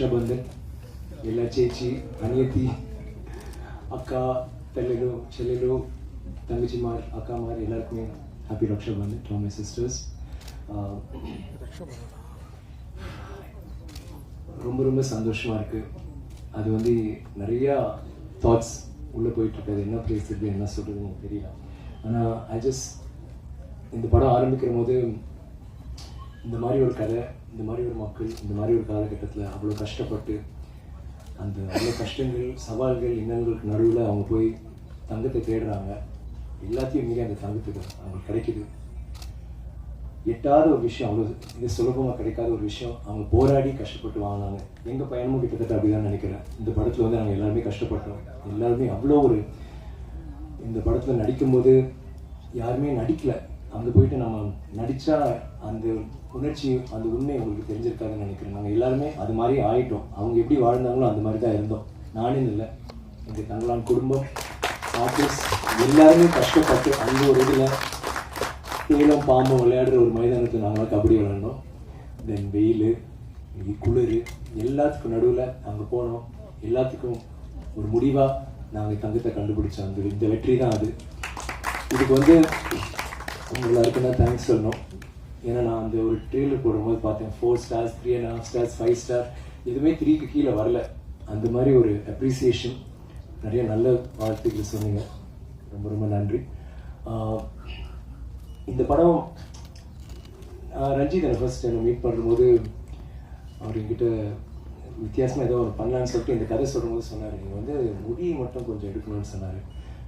రక్షాబంధన్ ఇలా చేచి అనియతి అక్క తల్లిలు చెల్లెలు தங்கச்சிமார் அக்காமார் எல்லாருக்குமே happy Rakshabandhan to my sisters ரொம்ப ரொம்ப சந்தோஷமாக இருக்குது அது வந்து நிறையா தாட்ஸ் உள்ளே போயிட்டுருக்காது என்ன பேசுறது என்ன சொல்கிறதுன்னு எனக்கு தெரியல ஆனால் ஐ ஜஸ்ட் இந்த படம் ஆரம்பிக்கிற போது இந்த மாதிரி ஒரு கதை இந்த மாதிரி ஒரு மக்கள் இந்த மாதிரி ஒரு காலகட்டத்தில் அவ்வளோ கஷ்டப்பட்டு அந்த அவ்வளோ கஷ்டங்கள் சவால்கள் இன்னங்களுக்கு நடுவில் அவங்க போய் தங்கத்தை தேடுறாங்க. எல்லாத்தையும் மீறி அந்த தங்கத்துக்கு அவங்களுக்கு கிடைக்குது. எட்டாத ஒரு விஷயம் அவ்வளோ இது சுலபமாக கிடைக்காத ஒரு விஷயம் அவங்க போராடி கஷ்டப்பட்டு வாங்கினாங்க எங்கள் பயணமும் கிட்டத்தட்ட அப்படிதான் நினைக்கிறேன். இந்த படத்தில் வந்து நாங்கள் எல்லாருமே கஷ்டப்பட்டோம். எல்லாருமே அவ்வளோ ஒரு இந்த படத்தில் நடிக்கும்போது யாருமே நடிக்கல. அங்கே போயிட்டு நம்ம நடித்தா அந்த உணர்ச்சி அந்த உண்மை உங்களுக்கு தெரிஞ்சிருக்காதுன்னு நினைக்கிறேன். நாங்கள் எல்லாருமே அது மாதிரி ஆகிட்டோம் அவங்க எப்படி வாழ்ந்தாங்களோ அந்த மாதிரி தான் இருந்தோம். நானே இல்லை. எங்கள் தங்களான் குடும்பம் ஆஃபீஸ் எல்லாருமே கஷ்டப்பட்டு அந்த ஒரு இதில் தேலம் பாம்பும் விளையாடுற ஒரு மைதானத்தில் நாங்கள் கபடி விளையாண்டோம். தென் வெயில் குளிர் எல்லாத்துக்கும் நடுவில் அங்கே போனோம். எல்லாத்துக்கும் ஒரு முடிவாக நாங்கள் தங்கத்தை கண்டுபிடிச்சோம். அந்த இந்த வெற்றி தான் அது. இதுக்கு வந்து எல்லாருக்கும் தான் தேங்க்ஸ் சொல்லணும். ஏன்னா நான் அந்த ஒரு ட்ரெயிலர் போடும்போது பார்த்தேன் four stars three and half stars five star எதுவுமே த்ரீக்கு கீழே வரல. அந்த மாதிரி ஒரு அப்ரிசியேஷன் நிறைய நல்ல வாழ்த்துக்கள் சொன்னீங்க. ரொம்ப ரொம்ப நன்றி. இந்த படம் ரஞ்சித் ஃபர்ஸ்ட் என்னை மீட் பண்ணும்போது அவர் என்கிட்ட வித்தியாசமாக ஏதோ ஒரு பண்ணலான்னு சொல்லிட்டு இந்த கதை சொல்லும்போது சொன்னார். நீங்கள் வந்து முடியை மட்டும் கொஞ்சம் எடுக்கணும்னு சொன்னார்.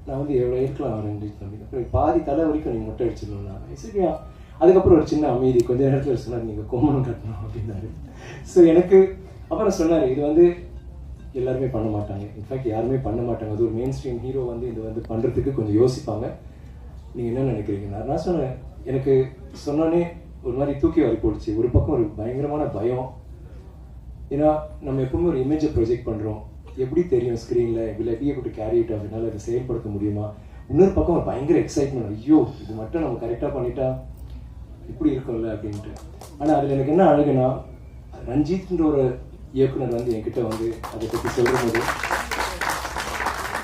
நான் வந்து எவ்வளோ இருக்கலாம் ரஞ்சித் தம்பி அப்புறம் பாதி தலை வரைக்கும் நீங்கள் மொட்டை அடிச்சிடணும் நான். சரியா அதுக்கப்புறம் ஒரு சின்ன அமைதி. கொஞ்ச நேரத்தில் சொன்னார் நீங்கள் கோமணம் கட்டணும் அப்படின்னாரு. ஸோ எனக்கு அப்புறம் சொன்னார் இது வந்து எல்லாருமே பண்ண மாட்டாங்க. இன்ஃபேக்ட் யாருமே பண்ண மாட்டாங்க. அது ஒரு மெயின் ஸ்ட்ரீம் ஹீரோ வந்து இது வந்து பண்ணுறதுக்கு கொஞ்சம் யோசிப்பாங்க. நீங்கள் என்ன நினைக்கிறீங்க நான் நான் சொன்னேன் எனக்கு சொன்னோன்னே ஒரு மாதிரி தூக்கி வாரி போடுச்சு. ஒரு பக்கம் ஒரு பயங்கரமான பயம். ஏன்னா நம்ம எப்பவுமே ஒரு இமேஜை ப்ரொஜெக்ட் பண்ணுறோம் எப்படி தெரியும் ஸ்க்ரீனில் will I be able to carry it அப்படின்னால அதை செயல்படுத்த முடியுமா? இன்னொரு பக்கம் ஒரு பயங்கர எக்ஸைட்மெண்ட் ஐயோ இது மட்டும் நம்ம கரெக்டாக பண்ணிட்டா இப்படி இருக்கும்ல அப்படின்ட்டு. ஆனால் அதில் எனக்கு என்ன அழகுனா ரஞ்சித்ன்ற ஒரு இயக்குனர் வந்து என்கிட்ட வந்து அதை பற்றி சொல்லும்போது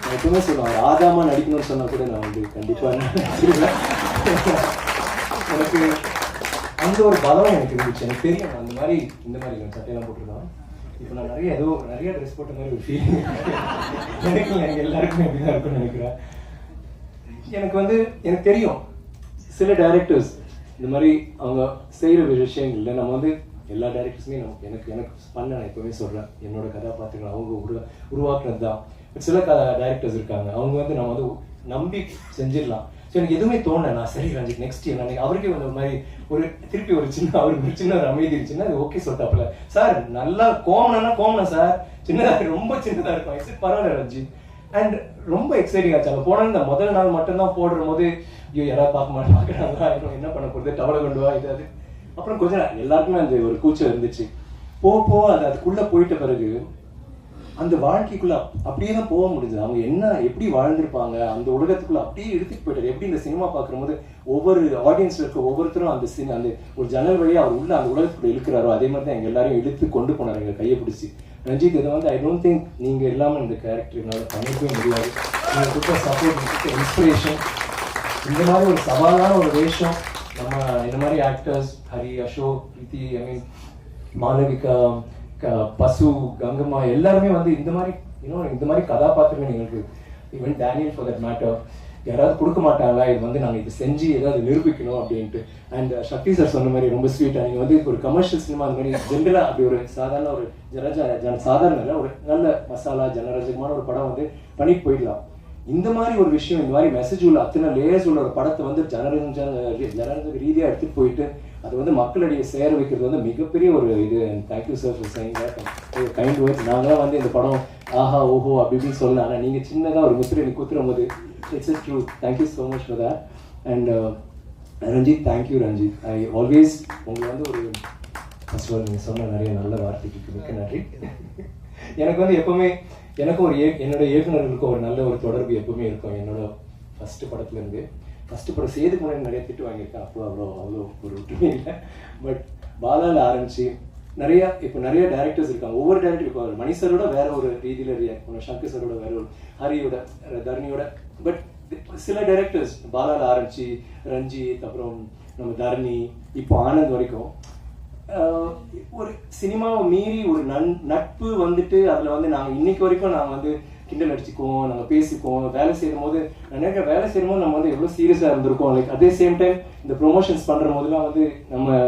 நான் எப்பவுமே சொல்லுவேன் அவர் ஆதாமா நடிக்கணும்னு சொன்னால் கூட நான் வந்து கண்டிப்பாக எனக்கு அந்த ஒரு பலம் எனக்கு இருந்துச்சு. எனக்கு தெரியும் அந்த மாதிரி இந்த மாதிரி நான் சட்டையெல்லாம் போட்டிருக்கான் இப்போ நான் நிறைய ஏதோ நிறைய ட்ரெஸ் போட்ட மாதிரி ஒரு ஃபீலிங் எனக்கு இல்லை, எல்லாருக்குமே அப்படிதான் இருக்கும்னு நினைக்கிறேன். எனக்கு வந்து எனக்கு தெரியும். சில டைரக்டர்ஸ் இந்த மாதிரி அவங்க செய்கிற விஷயங்கள்ல நம்ம வந்து எல்லா டேரக்டர்ஸுமே நம்ம எனக்கு எனக்கு பண்ண நான் எப்பவுமே சொல்கிறேன் என்னோட கதாபாத்திரங்கள் அவங்க உருவா உருவாக்குறது தான் சில க டைரக்டர்ஸ் இருக்காங்க. அவங்க வந்து நம்ம வந்து நம்பி செஞ்சிடலாம். ஸோ எனக்கு எதுவுமே தோணலை. நான் சரி ரஞ்சித் நெக்ஸ்ட் நான் அவருக்கே வந்து ஒரு மாதிரி ஒரு திருப்பி ஒரு சின்ன அவருக்கு ஒரு சின்ன ஒரு அமைதி இருந்துச்சுன்னா அது ஓகே சொல்லிட்டாப்புல. சார் நல்லா கோமனா கோமணம் சார் சின்னதாக ரொம்ப சின்னதாக இருக்கும். சரி பரவாயில்ல ரஞ்சித். அண்ட் ரொம்ப எக்ஸைட்டிங் ஆச்சு. அங்கே போன இந்த முதல் நாள் மட்டும்தான் போடுற போது ஐயோ யாராவது பார்க்க மாட்டேன் பார்க்குறாங்களா? இன்னும் என்ன பண்ண போகிறது டவலை கொண்டு வா இது அது. அப்புறம் கொஞ்சம் நேரம் எல்லாருக்குமே அந்த ஒரு கூச்சம் இருந்துச்சு. போ போ அது அதுக்குள்ளே போயிட்ட பிறகு அந்த வாழ்க்கைக்குள்ள அப்படியே தான் போக முடிஞ்சது. அவங்க என்ன எப்படி வாழ்ந்திருப்பாங்க அந்த உலகத்துக்குள்ள அப்படியே எடுத்துட்டு போயிட்டாரு. எப்படி இந்த சினிமா பார்க்கும்போது ஒவ்வொரு ஆடியன்ஸ்ல இருக்க ஒவ்வொருத்தரும் அந்த சின் அந்த ஒரு ஜன்னல் வழியா அவர் உள்ள அந்த உலகத்துக்குள்ள இழுக்கிறாரோ அதே மாதிரி தான் எங்க எல்லாரையும் இழுத்து கொண்டு போனாரு எங்க கையை பிடிச்சி. ரஞ்சித் இதை வந்து ஐ டோன்ட் திங்க் நீங்க இல்லாம இந்த கேரக்டர் என்னால பண்ணிக்கவே முடியாது. நீங்க கொடுத்த சப்போர்ட் இன்ஸ்பிரேஷன் இந்த மாதிரி ஒரு சவாலான ஒரு வேஷம் நம்ம இந்த மாதிரி actors Hari Ashok Preethi I mean Malavika பசு கங்கம்மா எல்லாருமே வந்து இந்த மாதிரி இன்னும் இந்த மாதிரி கதாபாத்திரங்கள் எங்களுக்கு even Daniel for that matter யாராவது கொடுக்க மாட்டாங்களா? இது வந்து நாங்கள் இது செஞ்சு ஏதாவது நிரூபிக்கணும் அப்படின்ட்டு. அண்ட் uh, சக்தி சார் சொன்ன மாதிரி ரொம்ப ஸ்வீட்டாக நீங்கள் வந்து ஒரு கமர்ஷியல் சினிமா அந்த மாதிரி ஜென்ரலாக அப்படி ஒரு சாதாரண ஒரு ஜனஜ ஜன சாதாரண இல்லை ஒரு நல்ல மசாலா ஜனரஜகமான ஒரு படம் வந்து பண்ணிட்டு போயிடலாம். இந்த மாதிரி ஒரு விஷயம் இந்த மாதிரி மெசேஜ் உள்ள அத்தனை லேயர்ஸ் உள்ள ஒரு படத்தை வந்து ஜனரஞ்ச ஜனரஞ்ச ரீதியாக எடுத்துகிட்டு போயிட்டு அது வந்து மக்களிடையே சேர வைக்கிறது வந்து மிகப்பெரிய ஒரு இது. Thank you sir for saying kind words நாங்களாம் வந்து இந்த படம் ஆஹா ஓஹோ அப்படி இப்படின்னு சொல்லலாம் ஆனால் நீங்கள் சின்னதாக ஒரு முத்திரை எனக்கு குத்துற போது it's is true thank you so much for that and Ranjith thank you Ranjith I always உங்களை வந்து ஒரு ஃபஸ்ட் நீங்கள் சொன்ன நிறைய நல்ல வார்த்தைக்கு மிக்க நன்றி. எனக்கு வந்து எப்பவுமே எனக்கும் ஒரு ஏ என்னோட இயக்குநர்களுக்கும் ஒரு நல்ல ஒரு தொடர்பு எப்பவுமே இருக்கும். என்னோட ஃபஸ்ட்டு படத்துலேருந்து ஃபஸ்ட்டு படம் சேது முன்னாடி நிறைய திட்டு வாங்கியிருக்கேன். அப்போ அவ்வளோ அவ்வளோ ஒரு ஒற்றுமை இல்லை. பட் பாலால் ஆரம்பிச்சு நிறைய இப்போ நிறைய டேரக்டர்ஸ் இருக்காங்க. ஒவ்வொரு டேரக்டர் இப்போ மணி சரோட வேற ஒரு ரீதியில ரியாக்ட் பண்ணும் சங்கர் சரோட வேற ஒரு ஹரியோட தரணியோட. பட் சில டைரக்டர்ஸ் பாலால் ஆரம்பிச்சு ரஞ்சித் அப்புறம் நம்ம தரணி இப்போ ஆனந்த் வரைக்கும் ஆஹ் ஒரு சினிமாவை மீறி ஒரு நன் நட்பு வந்துட்டு அதுல வந்து நாங்கள் இன்னைக்கு வரைக்கும் நாங்கள் வந்து கிண்டல் அடிச்சுக்குவோம் நாங்கள் பேசிக்குவோம் வேலை செய்யும் போது நான் வேலை செய்யும் போது நம்ம வந்து எவ்வளவு சீரியஸா இருந்திருக்கோம். லைக் அதே சேம் டைம் இந்த ப்ரொமோஷன்ஸ் பண்ற போதெல்லாம் வந்து நம்ம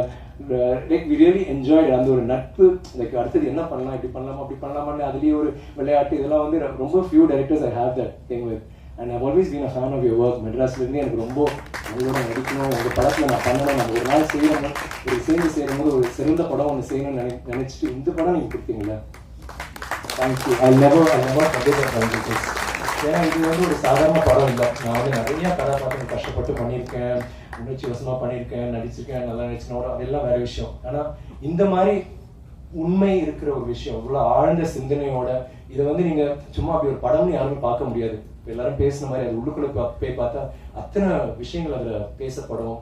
லைக் வி ரியலி என்ஜாய் அந்த ஒரு நட்பு. லைக் அடுத்தது என்ன பண்ணலாம் இப்படி பண்ணலாமா அப்படி பண்ணலாமான்னு அதுலயே ஒரு விளையாட்டு இதெல்லாம் வந்து ரொம்ப few directors I have that thing with and I've always been a fan of your work மெட்ராஸ்லேருந்து எனக்கு ரொம்ப உங்களோட நடிக்கணும். உங்கள் படத்தில் நான் பண்ணணும். நம்ம ஒரு நாள் செய்யணும். ஒரு சேர்ந்து போது ஒரு சிறந்த படம் ஒன்று செய்யணும்னு நினை நினைச்சிட்டு இந்த படம் நீங்கள் கொடுத்தீங்களா thank you I never I never கண்டிப்பாக ஏன்னா இது வந்து ஒரு சாதாரண படம் இல்லை. நான் வந்து நிறைய கதாபாத்திரம் கஷ்டப்பட்டு பண்ணியிருக்கேன். உணர்ச்சி வசமாக பண்ணியிருக்கேன். நடிச்சிருக்கேன். நல்லா நடிச்சினோட அதெல்லாம் வேற விஷயம். ஆனால் இந்த மாதிரி உண்மை இருக்கிற ஒரு விஷயம் இவ்வளோ ஆழ்ந்த சிந்தனையோட இதை வந்து நீங்க சும்மா அப்படி ஒரு படம்னு யாருமே பார்க்க முடியாது. எல்லாரும் பேசின மாதிரி அது உள்ளுக்குள்ள போய் பார்த்தா அத்தனை விஷயங்கள் அதில் பேசப்படும்.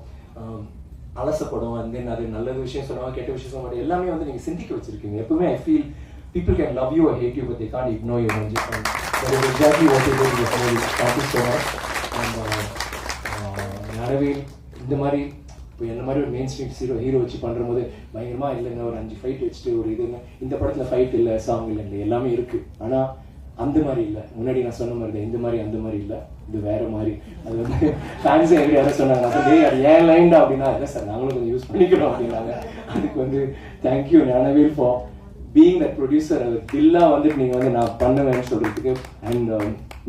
அலசப்படும். அண்ட் தென் அது நல்ல விஷயம் சொல்லுவாங்க கெட்ட விஷயம் சொல்லுவாங்க எல்லாமே வந்து நீங்க சிந்திக்க வச்சிருக்கீங்க. எப்பவுமே I feel people can love you or hate you, but they can't ignore you. And just and that is exactly what you did this movie. Thank you so much. And uh, uh, Gnanavel இந்த மாதிரி இப்போ என்ன மாதிரி ஒரு main street hero hero வச்சு பண்ணுறம்போது போது பயங்கரமா இல்லைங்க. ஒரு அஞ்சு ஃபைட் வச்சுட்டு ஒரு இது இந்த படத்தில் ஃபைட் இல்லை சாங் இல்லை எல்லாமே இருக்குது ஆனால் அந்த மாதிரி இல்லை. முன்னாடி நான் சொன்ன மாதிரி தான். இந்த மாதிரி அந்த மாதிரி இல்லை. இது வேற மாதிரி. அது வந்து ஃபேன்ஸ் எப்படி யாரும் சொன்னாங்க. அப்போ அது ஏன் லைன்டா அப்படின்னா இல்லை சார் நாங்களும் கொஞ்சம் யூஸ் பண்ணிக்கிறோம் அப்படின்னாங்க. அதுக்கு வந்து thank you Gnanavel for being that producer அது தில்லா வந்துட்டு நீங்கள் வந்து நான் பண்ணுவேன்னு சொல்கிறதுக்கு and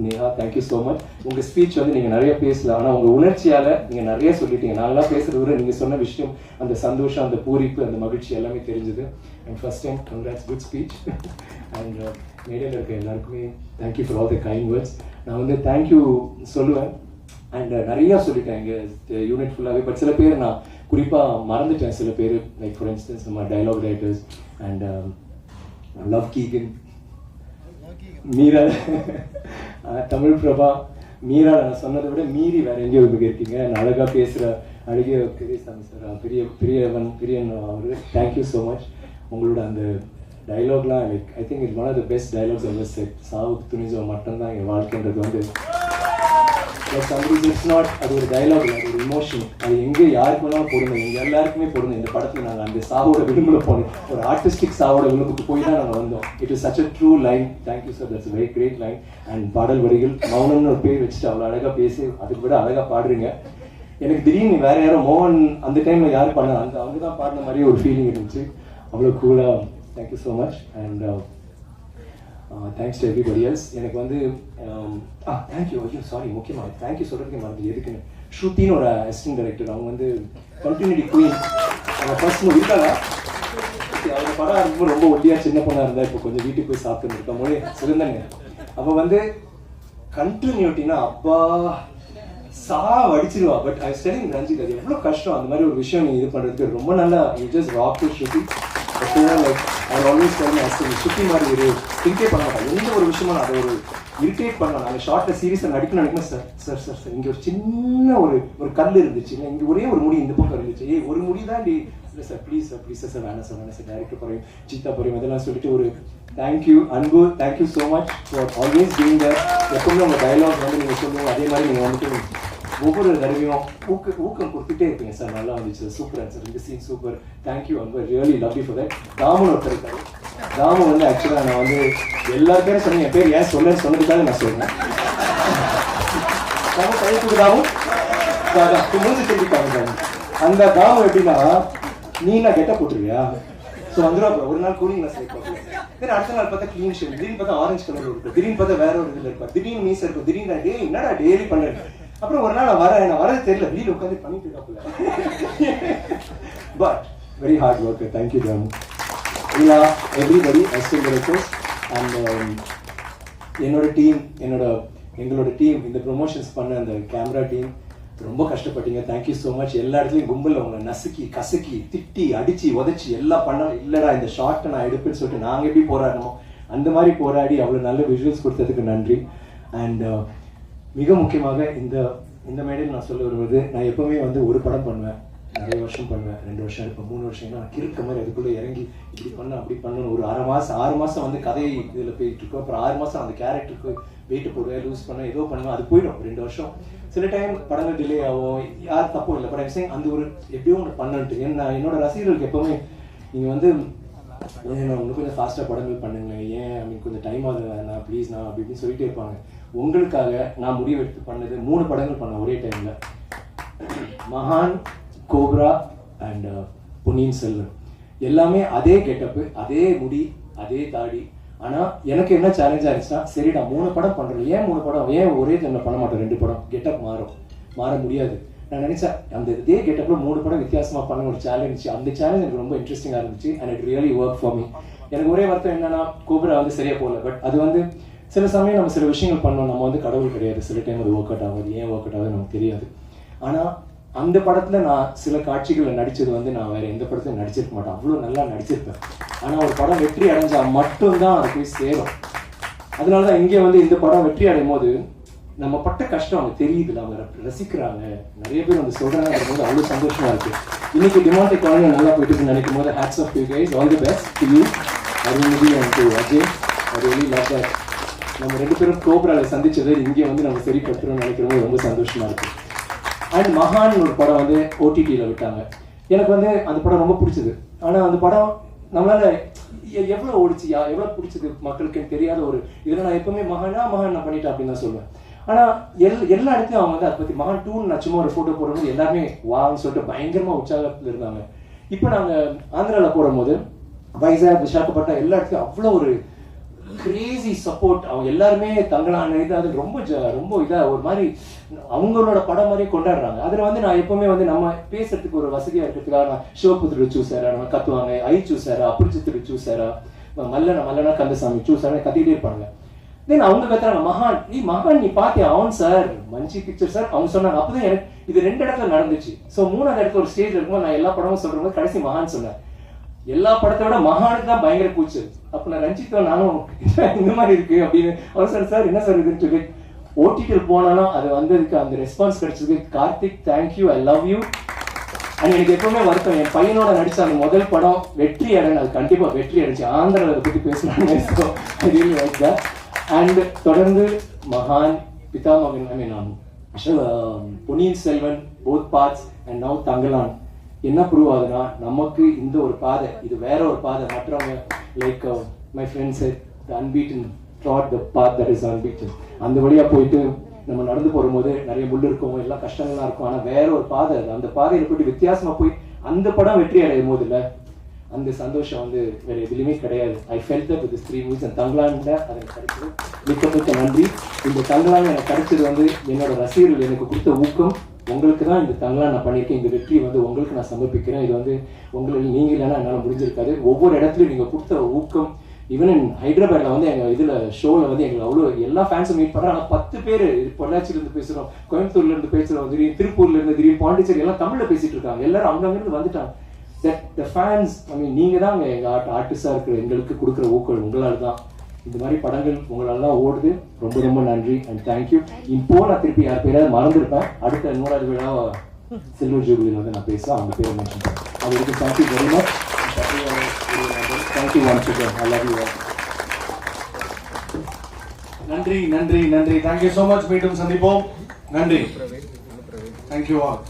Neha thank you so much உங்கள் ஸ்பீச் வந்து நீங்கள் நிறைய பேசல ஆனால் உங்கள் உணர்ச்சியால் நீங்கள் நிறைய சொல்லிட்டீங்க. நல்லா பேசுகிறத விட நீங்கள் சொன்ன விஷயம் அந்த சந்தோஷம் அந்த பூரிப்பு அந்த மகிழ்ச்சி எல்லாமே தெரிஞ்சுது. And first time congrats good speech and மேடையில் இருக்க எல்லாருக்குமே thank you for all the kind words நான் வந்து தேங்க்யூ சொல்லுவேன். அண்ட் uh, நிறையா சொல்லிட்டேன் இங்கே யூனிட் ஃபுல்லாகவே பட் சில பேர் நான் குறிப்பாக மறந்துட்டேன். சில பேர் லைக் ஃபார் இன்ஸ்டன்ஸ் நம்ம dialogue writers and love Keegan. Meera Tamil Prabha Meera நான் சொன்னதை விட மீறி வேற எங்கேயோ இருக்கு இருக்கீங்க நான் அழகா பேசுற அழகிய பெரியசாமி சார் பெரிய பிரியவன் பிரியன் அவரு. தேங்க்யூ ஸோ மச் உங்களோட அந்த டைலாக்லாம் like I think it one of the best dialogues ever said சாவுக்கு துணிஞ்சோ மட்டும்தான் எங்கள் வாழ்க்கைன்றது வந்து பட் சம்திங் இட்ஸ் நாட் அது ஒரு டைலாக் இல்லை அது ஒரு இமோஷன் அது எங்கே யாருக்கு வேணாலும் பொருந்தும் எங்கள் எல்லாருக்குமே பொருந்தும் இந்த படத்தில் நாங்கள் அந்த சாவோட விளிம்பில் போனோம். ஒரு ஆர்டிஸ்டிக் சாவோட விளிம்புக்கு போய் தான் நாங்கள் வந்தோம். It is such a true line thank you sir that's very great line and பாடல் வரிகள் மௌனம்னு ஒரு பேர் வச்சுட்டு அவ்வளோ அழகாக பேசி அதுக்கு விட அழகாக பாடுறீங்க. எனக்கு திடீர்னு வேற யாரோ மோகன் அந்த டைம்ல யார் பண்ண அந்த அவங்க தான் பாடின மாதிரி ஒரு ஃபீலிங் இருந்துச்சு. அவ்வளோ கூலாக thank you so much and thanks to everybody else எனக்கு வந்து um, ah, ஆ தேங்க்யூ ஐயோ சாரி முக்கியமாக தேங்க்யூ சொல்கிறதுக்கு மறந்து எதுக்குன்னு? ஸ்ருத்தின்னு ஒரு அசிஸ்டன்ட் டைரக்டர் அவங்க வந்து கண்டினியூட்டி குயின் அவங்க ஃபர்ஸ்ட் மூவி அவங்க படம் ரொம்ப ரொம்ப ஒட்டியாக சின்ன பொண்ணாக இருந்தால் இப்போ கொஞ்சம் வீட்டுக்கு போய் சாப்பிட்டு இருக்க மொழி சிறந்தங்க அப்போ வந்து கண்டினியூட்டினா அப்பா சா வடிச்சிருவா பட் ஐ ஸ்டெலிங் ரஞ்சித் அது எவ்வளோ கஷ்டம். அந்த மாதிரி ஒரு விஷயம் நீ இது பண்ணுறதுக்கு ரொம்ப நல்லா. You just rock to shooting like I always tell my husband சுத்தி மாதிரி ஒரு திங்கே பண்ண மாட்டேன் எந்த ஒரு விஷயமா நான் அதை ஒரு இரிட்டேட் பண்ணலாம் நாங்கள் ஷார்ட்டில் சீரியஸாக நடிக்கணும் நினைக்கிறேன் சார் சார் சார் சார் இங்கே ஒரு சின்ன ஒரு ஒரு கல் இருந்துச்சு. இங்கே ஒரே ஒரு முடி இந்த பக்கம் இருந்துச்சு. ஏய் ஒரு முடி தான் டி இல்லை sir please sir please sir sir வேணாம் சார் வேணாம் சார் டேரக்டர் பறையும் சித்தா பறையும் இதெல்லாம் சொல்லிட்டு ஒரு thank you Anbu thank you so much for always being there எப்பவுமே உங்கள் டைலாக் வந்து நீங்கள் சொல்லுவோம் அதே மாதிரி நீங்கள் வந்துட்டு ஒவ்வொரு தடவையும் ஊக்க ஊக்கம் கொடுத்துட்டே இருப்பீங்க சார். நல்லா வந்துச்சு. சூப்பராக சார் இந்த சீன் சூப்பர் தேங்க்யூ அன்பர் really love you for that Thaman ஒருத்தர் இருக்காரு. தாமு வந்து ஆக்சுவலாக நான் வந்து எல்லா பேரும் சொன்னேன். என் பேர் ஏன் சொல்லன்னு சொன்னதுக்காக நான் சொல்கிறேன் தாமு கை கொடுத்தாவும் மூஞ்சி சொல்லிட்டாங்க அந்த தாமு எப்படின்னா நீ நான் கெட்ட போட்டுருவியா? ஸோ வந்துடும் ஒரு நாள் கூலிங் கிளாஸ் வைப்போம் தென் அடுத்த நாள் பார்த்தா க்ளீன் ஷேப் திடீர்னு பார்த்தா ஆரஞ்சு கலர் இருக்கும் திடீர்னு பார்த்தா வேற ஒரு இதில் இருப்பார் திடீர்னு மீசை இருக்கும் திடீர்னு டே என்னடா டெய்லி பண்ணுறேன் அப்புறம் ஒரு நாள் வர எனக்கு நான் வரது தெரியல. வீடு உட்காந்து பண்ணிட்டு இருக்காப்புல. But very hard work thank you Thamu இல்லா எவ்ரிபடி அசிஸ்டன்ட் டைரக்டர்ஸ் அண்ட் என்னோட டீம் என்னோட எங்களோட டீம் இந்த ப்ரொமோஷன்ஸ் பண்ண அந்த கேமரா டீம் ரொம்ப கஷ்டப்பட்டீங்க. தேங்க்யூ ஸோ மச் எல்லா இடத்துலையும் கும்பலில் உங்களை நசுக்கி கசக்கி திட்டி அடிச்சு உதச்சி எல்லாம் பண்ண இல்லடா இந்த ஷார்ட்டை நான் எடுப்பேன்னு சொல்லிட்டு நாங்கள் எப்படி போராடணும் அந்த மாதிரி போராடி அவ்வளோ நல்ல விஷுவல்ஸ் கொடுத்ததுக்கு நன்றி. அண்ட் மிக முக்கியமாக இந்த இந்த மேடையில் நான் சொல்ல வருவது நான் எப்பவுமே வந்து ஒரு படம் பண்ணுவேன் நிறைய வருஷம் பண்ணுவேன் ரெண்டு வருஷம் இருப்பேன் மூணு வருஷம். ஏன்னா நான் கிறுக்க மாதிரி அதுக்குள்ளே இறங்கி இப்படி பண்ண அப்படி பண்ணணும் ஒரு அரை மாதம் ஆறு மாதம் வந்து கதை இதில் போயிட்டு இருக்கோம். அப்புறம் ஆறு மாதம் அந்த கேரக்டருக்கு வெயிட் போடுவேன் லூஸ் பண்ண ஏதோ பண்ணுவேன் அது போயிடும் ரெண்டு வருஷம். சில டைம் படங்கள் டிலே ஆகும் யார் தப்பும் இல்லை பட் அந்த ஒரு எப்படியும் ஒன்று பண்ணன்ட்டு ஏன்னா என்னோட ரசிகர்களுக்கு எப்பவுமே நீங்கள் வந்து ஏன் இன்னும் கொஞ்சம் ஃபாஸ்ட்டாக படங்கள் பண்ணுங்களேன். ஏன் ஐ கொஞ்சம் டைம் ஆகுது. நான் ப்ளீஸ் நான் அப்படி இப்படின்னு சொல்லிட்டே இருப்பாங்க. உங்களுக்காக நான் முடிவெடுத்து பண்ணது மூணு படங்கள் பண்ணேன் ஒரே டைமில் மகான் Cobra and uh, Ponniyin Selvan. எல்லாமே அதே கெட்டப்பு அதே முடி அதே தாடி. ஆனா எனக்கு என்ன சேலஞ்சாக இருந்துச்சுன்னா சரிடா மூணு படம் பண்றோம் ஏன் மூணு படம்? ஏன் ஒரே டைம்ல பண்ண மாட்டோம் ரெண்டு படம். கெட்டப் மாறும். மாற முடியாது. நான் நினைச்சேன் அந்த இதே கேட்டப்பல மூணு படம் வித்தியாசமா பண்ண ஒரு சேலஞ்ச் அந்த சேலஞ்ச் எனக்கு ரொம்ப இன்ட்ரெஸ்டிங்கா இருந்துச்சு and it really work for me எனக்கு ஒரே வருத்தம் என்னன்னா கோபுரா வந்து சரியா போகல. பட் அது வந்து சில சமயம் நம்ம சில விஷயங்கள் பண்ணோம். நம்ம வந்து கடவுள் கிடையாது. சில டைம் அது ஒர்க் அவுட் ஆகுது. ஏன் ஒர்க் அவுட் ஆகுது நமக்கு தெரியாது. ஆனா அந்த படத்துல நான் சில காட்சிகளை நடிச்சது வந்து நான் வேற எந்த படத்துலையும் நடிச்சிருக்க மாட்டேன். அவ்வளவு நல்லா நடிச்சிருப்பேன். ஆனா ஒரு படம் வெற்றி அடைஞ்சா மட்டும்தான் அது போய் சேரும். அதனாலதான் இங்கே வந்து இந்த படம் வெற்றி அடையும் போது நம்ம பட்ட கஷ்டம் அவங்க தெரியுதுல அவங்க ரசிக்கிறாங்க. நிறைய பேர் வந்து சொல்றாங்க போது அவ்வளவு சந்தோஷமா இருக்கு. இன்னைக்கு டிமாண்ட் குழந்தை நல்லா போயிட்டு நினைக்கும் போது hats off you guys all the best to you Arunmathi and to Ajay. அது லவ் தட் நம்ம ரெண்டு பேரும் கோப்ரால சந்திச்சதை இங்கே வந்து நம்ம சரிப்படுத்துறோம்னு நினைக்கிறோம் ரொம்ப சந்தோஷமா இருக்கு. அண்ட் மகான் ஒரு படம் வந்து ஓடிடியில் விட்டாங்க. எனக்கு வந்து அந்த படம் ரொம்ப பிடிச்சது. ஆனால் அந்த படம் நம்மளால எவ்வளோ ஓடிச்சியா ஓடிச்சு யா பிடிச்சது மக்களுக்கு தெரியாத ஒரு இதில் நான் எப்பவுமே மகானா மகான் நான் பண்ணிட்டேன் அப்படின்னு தான் சொல்லுவேன் ஆனால் எல் எல்லா இடத்துலையும் அவங்க வந்து அதை பற்றி மகன் டூ நான் சும்மா ஒரு ஃபோட்டோ போடும்போது எல்லாருமே வான்னு சொல்லிட்டு பயங்கரமாக உற்சாகத்தில் இருந்தாங்க. இப்போ நாங்கள் ஆந்திராவில் போடும்போது வைசாக் விசாகப்பட்டினம் எல்லா இடத்துலையும் அவ்வளோ ஒரு கிரேசி சப்போர்ட் அவங்க எல்லாருமே தங்களான இது அது ரொம்ப ஜ- ரொம்ப இதாக ஒரு மாதிரி அவங்களோட படம் மாதிரியே கொண்டாடுறாங்க. அதில் வந்து நான் எப்பவுமே வந்து நம்ம பேசுறதுக்கு ஒரு வசதியாக இருக்கிறதுக்காக நான் சிவபுத்திர சூசாரா நம்ம கத்துவாங்க. ஐ சூசாரா அபரிச்சித்திர சூசாரா மல்லன மல்லனா கந்தசாமி சூசாரா கத்திக்கிட்டே இருப்பாங்க தென் அவங்க கத்துறாங்க மகான் நீ மகான் நீ பாத்தியா? அவன் சார் மஞ்சி பிக்சர் சார் அவங்க சொன்னாங்க அப்பதான் எனக்கு இது ரெண்டு இடத்துல நடந்துச்சு. சோ மூணாவது இடத்துல ஒரு ஸ்டேஜ் இருக்கும்போது நான் எல்லா படமும் சொல்றேன் கடைசி மகான் சொன்னேன் எல்லா படத்தை விட மகானுக்கு தான் பயங்கர பூச்சு. அப்ப நான் ரஞ்சித்தோ நானும் இந்த மாதிரி இருக்கு அப்படின்னு. அவர் சார் சார் என்ன சார் இதுன்னு சொல்லி ஓடிடியில் போனாலும் அது வந்ததுக்கு அந்த ரெஸ்பான்ஸ் கிடைச்சதுக்கு Karthik thank you I love you and எனக்கு எப்பவுமே வருத்தம் என் பையனோட நடிச்ச அந்த முதல் படம் வெற்றி அடைன்னு அது கண்டிப்பா வெற்றி அடைஞ்சு ஆந்திராவில் அதை பத்தி பேசலாம்னு அண்ட் தொடர்ந்து மகான் Pithamagan I um, mean um, Ponniyin Selvan both parts and now Thangalaan. என்ன ப்ரூவ் ஆகுதுன்னா நமக்கு இந்த ஒரு பாதை இது வேற ஒரு பாதை மற்றவங்க like my friends the unbeaten trod the path that is unbeaten அந்த வழியா போயிட்டு நம்ம நடந்து போகும்போது நிறைய முள் இருக்கும் எல்லாம் கஷ்டங்கள்லாம் இருக்கும். ஆனால் வேற ஒரு பாதை அது அந்த பாதையில போயிட்டு வித்தியாசமா போய் அந்த படம் வெற்றி அடையும் போது இல்லை அந்த சந்தோஷம் வந்து வேற எதுலையுமே கிடையாது. I felt that with three movies and தங்கலான்ல அது எனக்கு கிடைச்சது மிக்க மிக்க நன்றி. இந்த தங்கலான் எனக்கு கிடைச்சது வந்து என்னோட ரசிகர்கள் எனக்கு கொடுத்த ஊக்கம். உங்களுக்கு தான் இந்த தங்களா நான் பண்ணியிருக்கேன். இந்த வெற்றி வந்து உங்களுக்கு நான் சமர்ப்பிக்கிறேன். இது வந்து உங்களுக்கு நீங்க இல்லைன்னா என்னால் முடிஞ்சிருக்காது. ஒவ்வொரு இடத்துலையும் நீங்க கொடுத்த ஊக்கம் ஈவன் ஹைதராபாத்ல வந்து எங்க இதுல ஷோல வந்து எங்களுக்கு அவ்வளவு எல்லா ஃபேன்ஸும் மீட் பண்றாங்க. பத்து பேர் பொள்ளாச்சியில இருந்து பேசுறோம் கோயம்புத்தூர்ல இருந்து பேசுறோம் திடீர்னு திருப்பூர்ல இருந்து திடீர்னு பாண்டிச்சேரி எல்லாம் தமிழ்ல பேசிட்டு இருக்காங்க. எல்லாரும் அங்கங்கிருந்து வந்துட்டாங்க. தட் த ஃபேன்ஸ் ஐ மீன் நீங்க தான் அங்க எங்க ஆர்ட் ஆர்டிஸ்டா இருக்கிற எங்களுக்கு கொடுக்குற ஊக்கம் உங்களால தான். இந்த மாதிரி படங்கள் உங்களால தான் ஓடுது. ரொம்ப ரொம்ப நன்றி அண்ட் தேங்க்யூ இப்போ நான் திருப்பி யார் பேராவது மறந்துருப்பேன். அடுத்த நூறாவது விழா சில்வர் ஜூபிலியில் வந்து நான் பேசுவேன் அவங்க பேரை மென்ஷன் அது வரைக்கும் thank you very much thank you once again I love you நன்றி நன்றி நன்றி. தேங்க்யூ so மச் மீண்டும் சந்திப்போம். நன்றி. Thank you all